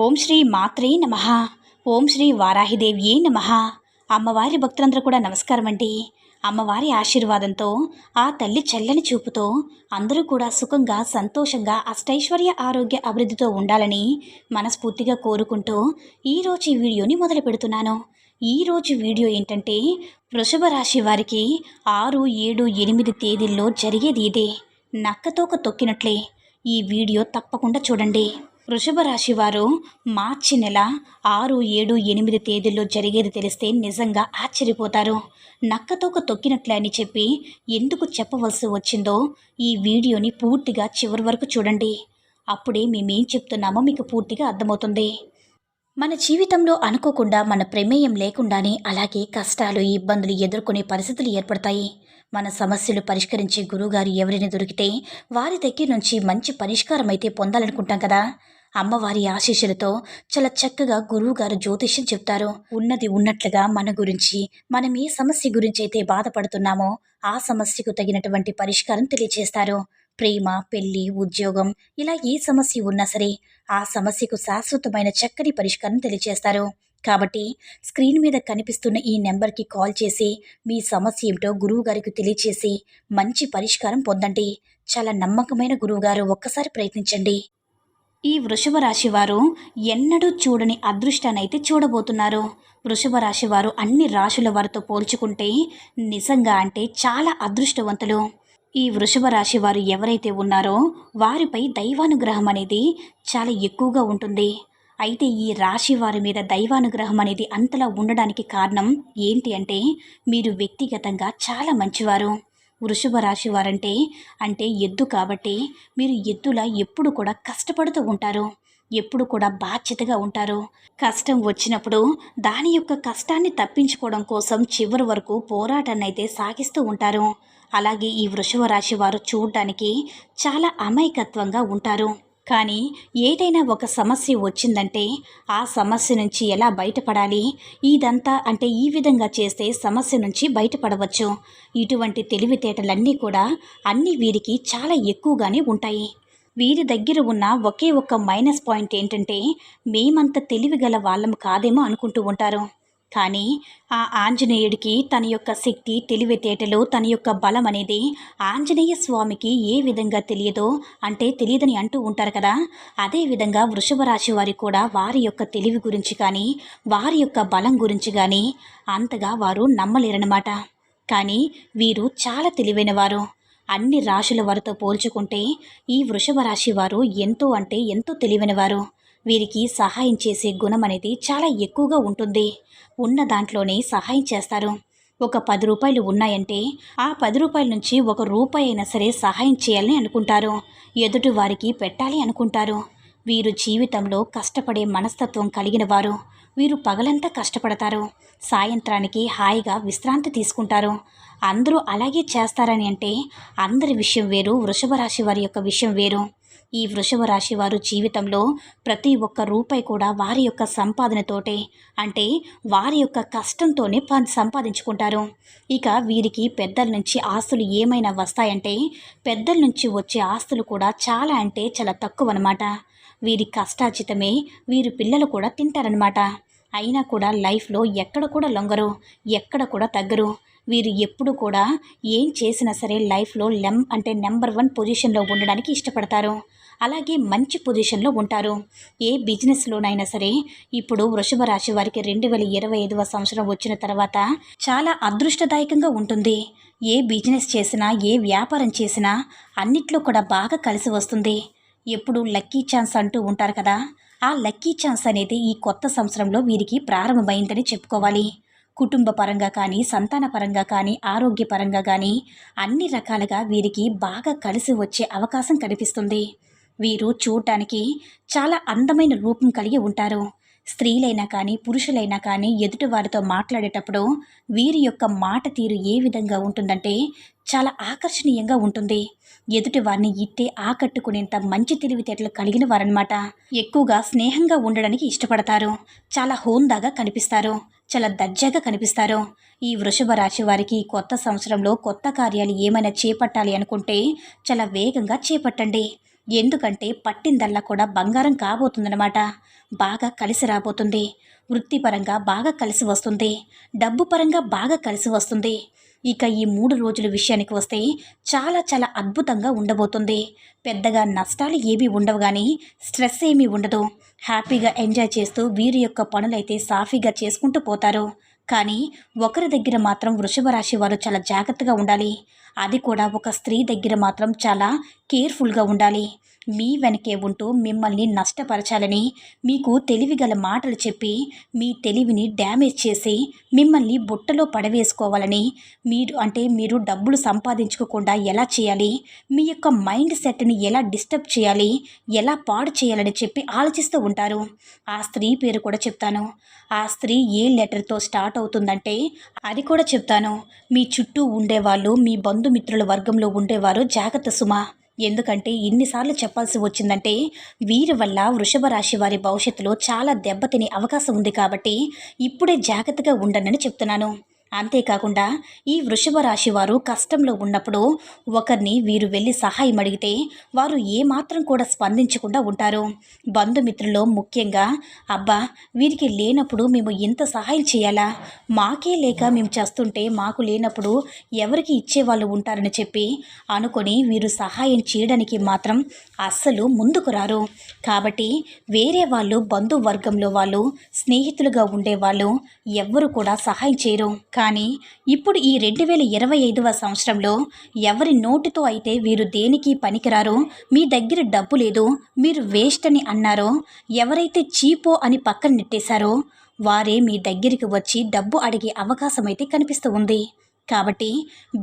ఓం శ్రీ మాత్రే నమ. ఓం శ్రీ వారాహిదేవ్యే నమ. అమ్మవారి భక్తులందరూ కూడా నమస్కారం అండి. అమ్మవారి ఆశీర్వాదంతో ఆ తల్లి చల్లని చూపుతో అందరూ కూడా సుఖంగా సంతోషంగా అష్టైశ్వర్య ఆరోగ్య అభివృద్ధితో ఉండాలని మనస్ఫూర్తిగా కోరుకుంటూ ఈరోజు ఈ వీడియోని మొదలు పెడుతున్నాను. ఈరోజు వీడియో ఏంటంటే వృషభ రాశి వారికి ఆరు ఏడు ఎనిమిది తేదీల్లో జరిగేది ఇదే. నక్కతోక తొక్కినట్లే. ఈ వీడియో తప్పకుండా చూడండి. వృషభ రాశి వారు మార్చి నెల ఆరు ఏడు ఎనిమిది తేదీల్లో జరిగేది తెలిస్తే నిజంగా ఆశ్చర్యపోతారు. నక్కతోక తొక్కినట్లే అని చెప్పి ఎందుకు చెప్పవలసి వచ్చిందో ఈ వీడియోని పూర్తిగా చివరి వరకు చూడండి. అప్పుడే మేమేం చెప్తున్నామో మీకు పూర్తిగా అర్థమవుతుంది. మన జీవితంలో అనుకోకుండా మన ప్రమేయం లేకుండానే అలాగే కష్టాలు ఇబ్బందులు ఎదుర్కొనే పరిస్థితులు ఏర్పడతాయి. మన సమస్యలు పరిష్కరించే గురువుగారు ఎవరిని దొరికితే వారి దగ్గర నుంచి మంచి పరిష్కారం అయితే పొందాలనుకుంటాం కదా. అమ్మవారి ఆశీస్సులతో చాలా చక్కగా గురువుగారు జ్యోతిష్యం చెప్తారు. ఉన్నది ఉన్నట్లుగా మన గురించి మనం ఏ సమస్య గురించి అయితే బాధపడుతున్నామో ఆ సమస్యకు తగినటువంటి పరిష్కారం తెలియజేస్తారు ప్రేమ పెళ్ళి ఉద్యోగం ఇలా ఏ సమస్య ఉన్నా సరే ఆ సమస్యకు శాశ్వతమైన చక్కని పరిష్కారం తెలియజేస్తారు కాబట్టి స్క్రీన్ మీద కనిపిస్తున్న ఈ నెంబర్కి కాల్ చేసి మీ సమస్య ఏమిటో గురువు గారికి తెలియచేసి మంచి పరిష్కారం పొందండి. చాలా నమ్మకమైన గురువుగారు ఒక్కసారి ప్రయత్నించండి. ఈ వృషభ రాశి వారు ఎన్నడూ చూడని అదృష్టానైతే చూడబోతున్నారు. వృషభ రాశి వారు అన్ని రాశుల వారితో పోల్చుకుంటే నిజంగా అంటే చాలా అదృష్టవంతులు. ఈ వృషభ రాశి వారు ఎవరైతే ఉన్నారో వారిపై దైవానుగ్రహం అనేది చాలా ఎక్కువగా ఉంటుంది. అయితే ఈ రాశి వారి మీద దైవానుగ్రహం అనేది అంతలా ఉండడానికి కారణం ఏంటి అంటే మీరు వ్యక్తిగతంగా చాలా మంచివారు. వృషభ రాశి వారంటే అంటే ఎద్దు కాబట్టి మీరు ఎద్దులా ఎప్పుడు కూడా కష్టపడుతూ ఉంటారు. ఎప్పుడు కూడా బాధ్యతగా ఉంటారు. కష్టం వచ్చినప్పుడు దాని యొక్క కష్టాన్ని తప్పించుకోవడం కోసం చివరి వరకు పోరాటాన్ని అయితే సాగిస్తూ ఉంటారు. అలాగే ఈ వృషభ రాశి వారు చూడడానికి చాలా అమాయకత్వంగా ఉంటారు. కానీ ఏదైనా ఒక సమస్య వచ్చిందంటే ఆ సమస్య నుంచి ఎలా బయటపడాలి? ఇదంతా అంటే ఈ విధంగా చేస్తే సమస్య నుంచి బయటపడవచ్చు. ఇటువంటి తెలివితేటలన్నీ కూడా అన్ని వీరికి చాలా ఎక్కువగానే ఉంటాయి. వీరి దగ్గర ఉన్న ఒకే ఒక్క మైనస్ పాయింట్ ఏంటంటే మేమంత తెలివిగల వాళ్ళం కాదేమో అనుకుంటూ ఉంటారు. కానీ ఆ ఆంజనేయుడికి తన యొక్క శక్తి తెలివితేటలు తన యొక్క బలం అనేది ఆంజనేయ స్వామికి ఏ విధంగా తెలియదో అంటే తెలియదని అంటూ ఉంటారు కదా. అదేవిధంగా వృషభ రాశి వారి కూడా వారి యొక్క తెలివి గురించి కానీ వారి యొక్క బలం గురించి కానీ అంతగా వారు నమ్మలేరనమాట కానీ వీరు చాలా తెలివైన వారు. అన్ని రాశుల వారితో పోల్చుకుంటే ఈ వృషభ రాశి వారు ఎంతో అంటే ఎంతో తెలివైనవారు వీరికి సహాయం చేసే గుణం అనేది చాలా ఎక్కువగా ఉంటుంది. ఉన్న దాంట్లోనే సహాయం చేస్తారు. ఒక పది రూపాయలు ఉన్నాయంటే ఆ పది రూపాయల నుంచి ఒక రూపాయి అయినా సరే సహాయం చేయాలని అనుకుంటారు. ఎదుటి వారికి పెట్టాలి అనుకుంటారు. వీరు జీవితంలో కష్టపడే మనస్తత్వం కలిగిన వారు. వీరు పగలంతా కష్టపడతారు. సాయంత్రానికి హాయిగా విశ్రాంతి తీసుకుంటారు. అందరూ అలాగే చేస్తారని అంటే అందరి విషయం వేరు వృషభ రాశి వారి యొక్క విషయం వేరు. ఈ వృషభ రాశి వారు జీవితంలో ప్రతి ఒక్క రూపాయి కూడా వారి యొక్క సంపాదనతోటే అంటే వారి యొక్క కష్టంతోనే సంపాదించుకుంటారు. ఇక వీరికి పెద్దల నుంచి ఆస్తులు ఏమైనా వస్తాయంటే పెద్దల నుంచి వచ్చే ఆస్తులు కూడా చాలా అంటే చాలా తక్కువ అనమాట వీరి కష్టాచితమే వీరి పిల్లలు కూడా తింటారనమాట. అయినా కూడా లైఫ్లో ఎక్కడ కూడా లొంగరు ఎక్కడ కూడా తగ్గరు. వీరు ఎప్పుడు కూడా ఏం చేసినా సరే లైఫ్లో లెమ్ అంటే నెంబర్ వన్ పొజిషన్లో ఉండడానికి ఇష్టపడతారు. అలాగే మంచి పొజిషన్లో ఉంటారు. ఏ బిజినెస్లోనైనా సరే ఇప్పుడు వృషభ రాశి వారికి రెండు వేల ఇరవై ఐదవ సంవత్సరం వచ్చిన తర్వాత చాలా అదృష్టదాయకంగా ఉంటుంది. ఏ బిజినెస్ చేసినా ఏ వ్యాపారం చేసినా అన్నిట్లో కూడా బాగా కలిసి వస్తుంది. ఎప్పుడు లక్కీ ఛాన్స్ అంటూ ఉంటారు కదా! ఆ లక్కీ ఛాన్స్ అనేది ఈ కొత్త సంవత్సరంలో వీరికి ప్రారంభమైందని చెప్పుకోవాలి. కుటుంబ పరంగా కానీ సంతాన పరంగా కానీ ఆరోగ్యపరంగా కానీ అన్ని రకాలుగా వీరికి బాగా కలిసి వచ్చే అవకాశం కనిపిస్తుంది. వీరు చూడటానికి చాలా అందమైన రూపం కలిగి ఉంటారు. స్త్రీలైనా కానీ పురుషులైనా కానీ ఎదుటి వారితో మాట్లాడేటప్పుడు వీరి యొక్క మాట తీరు ఏ విధంగా ఉంటుందంటే చాలా ఆకర్షణీయంగా ఉంటుంది. ఎదుటి వారిని ఇట్టే ఆకట్టుకునేంత మంచి తెలివితేటలు కలిగిన వారనమాట ఎక్కువగా స్నేహంగా ఉండడానికి ఇష్టపడతారు. చాలా హోందాగా కనిపిస్తారు. చాలా దర్జాగా కనిపిస్తారు. ఈ వృషభ రాశి వారికి కొత్త సంవత్సరంలో కొత్త కార్యాలు ఏమైనా చేపట్టాలి అనుకుంటే చాలా వేగంగా చేపట్టండి. ఎందుకంటే పట్టిందల్లా కూడా బంగారం కాబోతుందన్నమాట. బాగా కలిసి రాబోతుంది. వృత్తిపరంగా బాగా కలిసి వస్తుంది. డబ్బు పరంగా బాగా కలిసి వస్తుంది. ఇక ఈ మూడు రోజుల విషయానికి వస్తే చాలా చాలా అద్భుతంగా ఉండబోతుంది. పెద్దగా నష్టాలు ఏమీ ఉండవు కానీ స్ట్రెస్ ఏమీ ఉండదు. హ్యాపీగా ఎంజాయ్ చేస్తూ వీరి యొక్క పనులైతే సాఫీగా చేసుకుంటూ పోతారు. కానీ ఒకరి దగ్గర మాత్రం వృషభ రాశి వారు చాలా జాగ్రత్తగా ఉండాలి. అది కూడా ఒక స్త్రీ దగ్గర మాత్రం చాలా కేర్ఫుల్గా ఉండాలి. మీ వెనకే ఉంటూ మిమ్మల్ని నష్టపరచాలని మీకు తెలివిగల మాటలు చెప్పి మీ తెలివిని డ్యామేజ్ చేసి మిమ్మల్ని బుట్టలో పడవేసుకోవాలని మీరు అంటే మీరు డబ్బులు సంపాదించుకోకుండా ఎలా చేయాలి మీ యొక్క మైండ్ సెట్ని ఎలా డిస్టర్బ్ చేయాలి ఎలా పాడు చేయాలని చెప్పి ఆలోచిస్తూ ఉంటారు. ఆ స్త్రీ పేరు కూడా చెప్తాను. ఆ స్త్రీ ఏ లెటర్తో స్టార్ట్ అవుతుందంటే అది కూడా చెప్తాను. మీ చుట్టూ ఉండేవాళ్ళు మీ బంధుమిత్రుల వర్గంలో ఉండేవారు జాగ్రత్త సుమ. ఎందుకంటే ఇన్నిసార్లు చెప్పాల్సి వచ్చిందంటే వీరి వల్ల వృషభ రాశి వారి భవిష్యత్తులో చాలా దెబ్బతినే అవకాశం ఉంది కాబట్టి ఇప్పుడే జాగ్రత్తగా ఉండండి చెప్తున్నాను. అంతేకాకుండా ఈ వృషభ రాశి వారు కష్టంలో ఉన్నప్పుడు ఒకరిని వీరు వెళ్ళి సహాయం అడిగితే వారు ఏమాత్రం కూడా స్పందించకుండా ఉంటారు. బంధుమిత్రుల్లో ముఖ్యంగా అబ్బా వీరికి లేనప్పుడు మేము ఇంత సహాయం చేయాలా? మాకే లేక మేము చేస్తుంటే మాకు లేనప్పుడు ఎవరికి ఇచ్చేవాళ్ళు ఉంటారని చెప్పి అనుకొని వీరు సహాయం చేయడానికి మాత్రం అస్సలు ముందుకు రారు. కాబట్టి వేరే వాళ్ళు బంధువర్గంలో వాళ్ళు స్నేహితులుగా ఉండేవాళ్ళు ఎవ్వరు కూడా సహాయం చేయరు. కానీ ఇప్పుడు ఈ రెండు వేల ఇరవై ఐదవ సంవత్సరంలో ఎవరి నోటితో అయితే వీరు దేనికి పనికిరారో మీ దగ్గర డబ్బు లేదు మీరు వేస్ట్ అని అన్నారో ఎవరైతే చీపో అని పక్కన నెట్టేశారో వారే మీ దగ్గరికి వచ్చి డబ్బు అడిగే అవకాశం అయితే కనిపిస్తూ ఉంది. కాబట్టి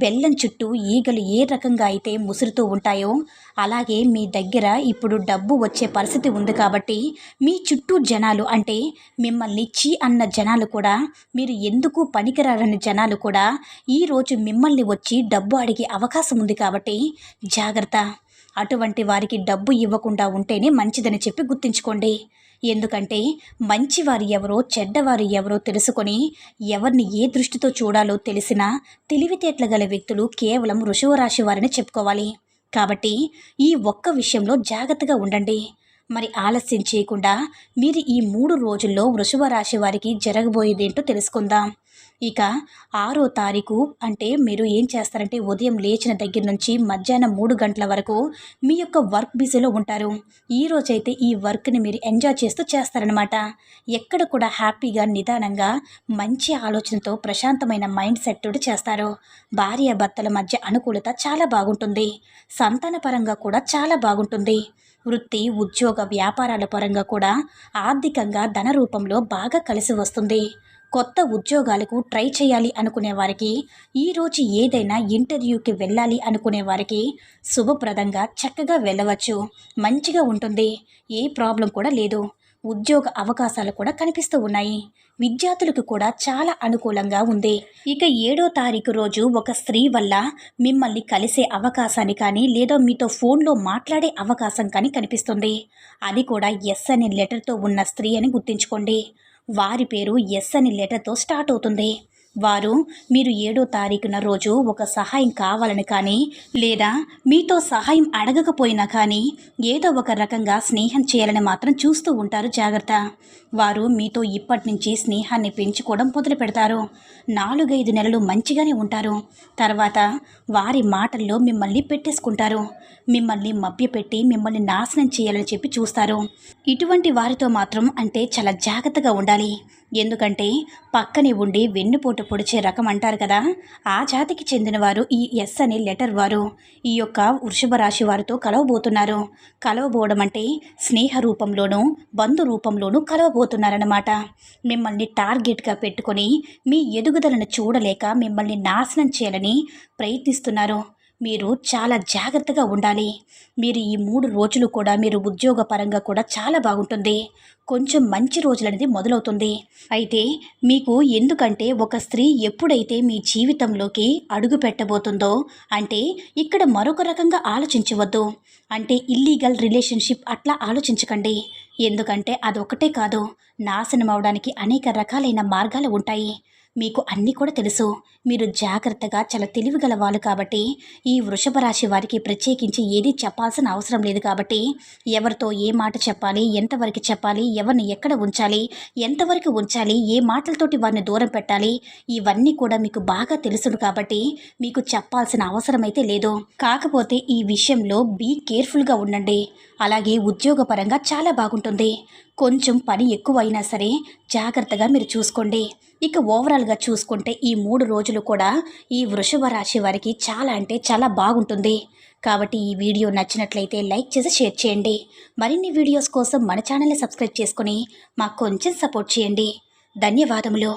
బెల్లం చుట్టూ ఈగలు ఏ రకంగా అయితే ముసురుతూ ఉంటాయో అలాగే మీ దగ్గర ఇప్పుడు డబ్బు వచ్చే పరిస్థితి ఉంది కాబట్టి మీ చుట్టూ జనాలు అంటే మిమ్మల్ని చీ అన్న జనాలు కూడా మీరు ఎందుకు పనికిరారని జనాలు కూడా ఈరోజు మిమ్మల్ని వచ్చి డబ్బు అడిగే అవకాశం ఉంది కాబట్టి జాగ్రత్త. అటువంటి వారికి డబ్బు ఇవ్వకుండా ఉంటేనే మంచిదని చెప్పి గుర్తుంచుకోండి. ఎందుకంటే మంచివారు ఎవరో చెడ్డవారు ఎవరో తెలుసుకొని ఎవరిని ఏ దృష్టితో చూడాలో తెలిసినా తెలివితేటలు గల వ్యక్తులు కేవలం రాశి వారిని చెప్పుకోవాలి. కాబట్టి ఈ ఒక్క విషయంలో జాగ్రత్తగా ఉండండి. మరి ఆలస్యం చేయకుండా మీరు ఈ మూడు రోజుల్లో వృషభ రాశి వారికి జరగబోయేదేంటో తెలుసుకుందాం. ఇక ఆరో తారీఖు అంటే మీరు ఏం చేస్తారంటే ఉదయం లేచిన దగ్గర నుంచి మధ్యాహ్నం మూడు గంటల వరకు మీ యొక్క వర్క్ బిజీలో ఉంటారు. ఈ రోజైతే ఈ వర్క్ని మీరు ఎంజాయ్ చేస్తూ చేస్తారనమాట ఎక్కడ కూడా హ్యాపీగా నిదానంగా మంచి ఆలోచనతో ప్రశాంతమైన మైండ్ సెట్ చేస్తారు. భార్య భర్తల మధ్య అనుకూలత చాలా బాగుంటుంది. సంతాన పరంగా కూడా చాలా బాగుంటుంది. వృత్తి ఉద్యోగ వ్యాపారాల పరంగా కూడా ఆర్థికంగా ధన రూపంలో బాగా కలిసి వస్తుంది. కొత్త ఉద్యోగాలకు ట్రై చేయాలి అనుకునే వారికి ఈరోజు ఏదైనా ఇంటర్వ్యూకి వెళ్ళాలి అనుకునే వారికి శుభప్రదంగా చక్కగా వెళ్ళవచ్చు. మంచిగా ఉంటుంది. ఏ ప్రాబ్లం కూడా లేదు. ఉద్యోగ అవకాశాలు కూడా కనిపిస్తూ ఉన్నాయి. విద్యార్థులకు కూడా చాలా అనుకూలంగా ఉంది. ఇక ఏడో తారీఖు రోజు ఒక స్త్రీ వల్ల మిమ్మల్ని కలిసే అవకాశాన్ని కానీ లేదా మీతో ఫోన్లో మాట్లాడే అవకాశం కానీ కనిపిస్తుంది. అది కూడా ఎస్ అనే లెటర్తో ఉన్న స్త్రీ అని గుర్తుంచుకోండి. వారి పేరు ఎస్ అని లెటర్తో స్టార్ట్ అవుతుంది. వారు మీరు ఏడో తారీఖున రోజు ఒక సహాయం కావాలని కానీ లేదా మీతో సహాయం అడగకపోయినా కానీ ఏదో ఒక రకంగా స్నేహం చేయాలని మాత్రం చూస్తూ ఉంటారు జాగ్రత్త. వారు మీతో ఇప్పటి నుంచి స్నేహాన్ని పెంచుకోవడం మొదలు పెడతారు. నాలుగైదు నెలలు మంచిగానే ఉంటారు. తర్వాత వారి మాటల్లో మిమ్మల్ని పెట్టేసుకుంటారు. మిమ్మల్ని మభ్యపెట్టి మిమ్మల్ని నాశనం చేయాలని చెప్పి చూస్తారు. ఇటువంటి వారితో మాత్రం అంటే చాలా జాగ్రత్తగా ఉండాలి. ఎందుకంటే పక్కనే ఉండి వెన్నుపోటు పొడిచే రకం అంటారు కదా ఆ జాతికి చెందినవారు ఈ ఎస్ అనే లెటర్ వారు. ఈ యొక్క వృషభ రాశి వారితో కలవబోతున్నారు. కలవబోవడం అంటే స్నేహ రూపంలోనూ బంధు రూపంలోనూ కలవబోతున్నారన్నమాట. మిమ్మల్ని టార్గెట్గా పెట్టుకొని మీ ఎదుగుదలను చూడలేక మిమ్మల్ని నాశనం చేయాలని ప్రయత్నిస్తున్నారు. మీరు చాలా జాగ్రత్తగా ఉండాలి. మీరు ఈ మూడు రోజులు కూడా మీరు ఉద్యోగపరంగా కూడా చాలా బాగుంటుంది. కొంచెం మంచి రోజులు అనేది మొదలవుతుంది. అయితే మీకు ఎందుకంటే ఒక స్త్రీ ఎప్పుడైతే మీ జీవితంలోకి అడుగు పెట్టబోతుందో అంటే ఇక్కడ మరొక రకంగా ఆలోచించవద్దు. అంటే ఇల్లీగల్ రిలేషన్షిప్ అట్లా ఆలోచించకండి. ఎందుకంటే అదొకటే కాదు. నాశనం అవడానికి అనేక రకాలైన మార్గాలు ఉంటాయి. మీకు అన్నీ కూడా తెలుసు. మీరు జాగ్రత్తగా చాలా తెలివిగల వాళ్ళు కాబట్టి ఈ వృషభ రాశి వారికి ప్రత్యేకించి ఏది చెప్పాల్సిన అవసరం లేదు కాబట్టి ఎవరితో ఏ మాట చెప్పాలి ఎంతవరకు చెప్పాలి ఎవరిని ఎక్కడ ఉంచాలి ఎంతవరకు ఉంచాలి ఏ మాటలతోటి వారిని దూరం పెట్టాలి ఇవన్నీ కూడా మీకు బాగా తెలుసును కాబట్టి మీకు చెప్పాల్సిన అవసరం అయితే లేదు. కాకపోతే ఈ విషయంలో బీ కేర్ఫుల్గా ఉండండి. అలాగే ఉద్యోగపరంగా చాలా బాగుంటుంది. కొంచెం పని ఎక్కువైనా సరే జాగ్రత్తగా మీరు చూసుకోండి. ఇక ఓవరాల్గా చూసుకుంటే ఈ మూడు రోజులు కూడా ఈ వృషభ రాశి వారికి చాలా అంటే చాలా బాగుంటుంది. కాబట్టి ఈ వీడియో నచ్చినట్లయితే లైక్ చేసి షేర్ చేయండి. మరిన్ని వీడియోస్ కోసం మన ఛానల్ని సబ్స్క్రైబ్ చేసుకొని మాకు కొంచెం సపోర్ట్ చేయండి. ధన్యవాదములు.